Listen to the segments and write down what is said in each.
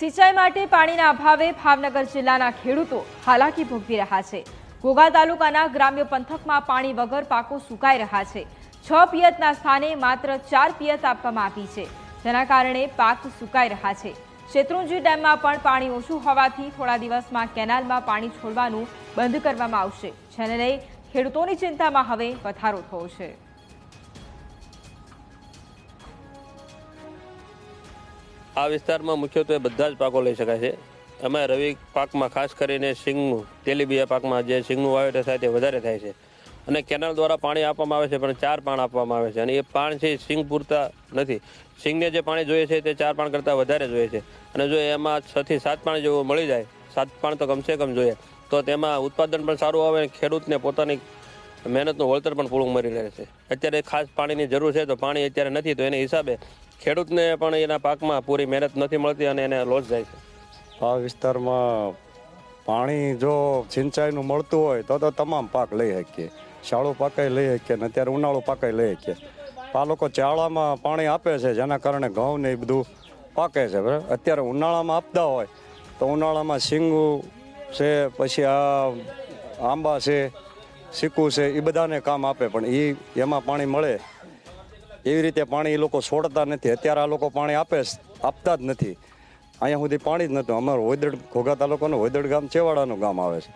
સિંચાઈ માટે પાણીના અભાવે ભાવનગર જિલ્લાના ખેડૂતો હાલાકી ભોગવી રહ્યા છે. ઘોઘા તાલુકાના ગ્રામ્ય પંથકમાં પાણી વગર પાકો સુકાઈ રહ્યા છે. છ પિયતના સ્થાને માત્ર ચાર પિયત આપવામાં આવી છે. જેના કારણે પાક સુકાઈ રહ્યા છે. શેત્રુંજી ડેમમાં પણ પાણી ઓછું હોવાથી થોડા દિવસમાં કેનાલમાં પાણી છોડવાનું બંધ કરવામાં આવશે. જેને લઈ ખેડૂતોની ચિંતામાં હવે વધારો થયો છે. આ વિસ્તારમાં મુખ્યત્વે બધા જ પાકો લઈ શકાય છે. અમે રવિ પાકમાં ખાસ કરીને સિંગનું, તેલીબિયા પાકમાં જે સિંગનું વાવેતર થાય તે વધારે થાય છે. અને કેનાલ દ્વારા પાણી આપવામાં આવે છે, પણ ચાર પાણ આપવામાં આવે છે. અને એ પાણ છે સિંગ પૂરતા નથી. સિંગને જે પાણી જોઈએ છે તે ચાર પાણ કરતાં વધારે જોઈએ છે. અને જો એમાં છથી સાત પાણી જેવું મળી જાય, સાત પાણ તો કમસે કમ જોઈએ. તો તેમાં ઉત્પાદન પણ સારું આવે ખેડૂતને પોતાની મહેનતનું વળતર પણ પૂરું મળી રહે છે. અત્યારે ખાસ પાણીની જરૂર છે, તો પાણી અત્યારે નથી, તો એને હિસાબે ખેડૂતને પણ એના પાકમાં પૂરી મહેનત નથી મળતી અને એને લોસ જાય છે. આ વિસ્તારમાં પાણી જો સિંચાઈનું મળતું હોય, તો તો તમામ પાક લઈ શકીએ. શાળો પાકાઈ લઈ શકીએ ને અત્યારે ઉનાળો પાકાઈ લઈ શકીએ. આ લોકો ચાળામાં પાણી આપે છે, જેના કારણે ઘઉં ને એ બધું પાકે છે, બરાબર? અત્યારે ઉનાળામાં આપતા હોય, તો ઉનાળામાં શીંગું છે, પછી આ આંબા છે ચીકુ છે એ બધાને કામ આપે, પણ એ એમાં પાણી મળે. એવી રીતે પાણી એ લોકો છોડતા નથી. અત્યારે આ લોકો પાણી આપે આપતા જ નથી. અહીંયા સુધી પાણી જ નહોતું. અમારું વોદડ ઘોઘા તાલુકાનું વોદડ ગામ, છેવાડાનું ગામ આવે છે.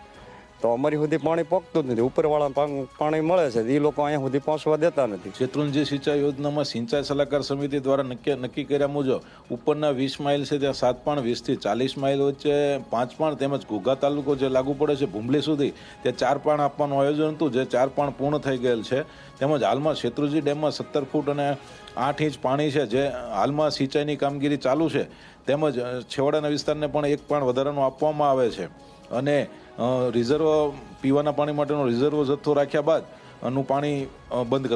તો અમારી સુધી પાણી પહોંચતું જ નથી. ઉપરવાળા પાણી મળે છે. એ લોકો અહીંયા સુધી પહોંચવા દેતા નથી. શેત્રુંજી સિંચાઈ યોજનામાં સિંચાઈ સલાહકાર સમિતિ દ્વારા નક્કી નક્કી કર્યા મુજબ ઉપરના વીસ માઇલ છે, ત્યાં સાત પણ વીસથી ચાલીસ માઇલ વચ્ચે પાંચ પણ તેમજ ઘોઘા તાલુકો જે લાગુ પડે છે ભૂમલી સુધી ત્યાં ચાર પાણ આપવાનું આયોજન હતું. જે ચાર પણ પૂર્ણ થઈ ગયેલ છે. તેમજ હાલમાં શેત્રુંજી ડેમમાં સત્તર ફૂટ અને આઠ ઇંચ પાણી છે, જે હાલમાં સિંચાઈની કામગીરી ચાલુ છે. તેમજ છેવાડાના વિસ્તારને પણ એક પણ વધારાનું આપવામાં આવે છે. અને રિઝર્વ પીવાના પાણી માટેનો રિઝર્વ જથ્થો રાખ્યા બાદનું પાણી બંધ કરવા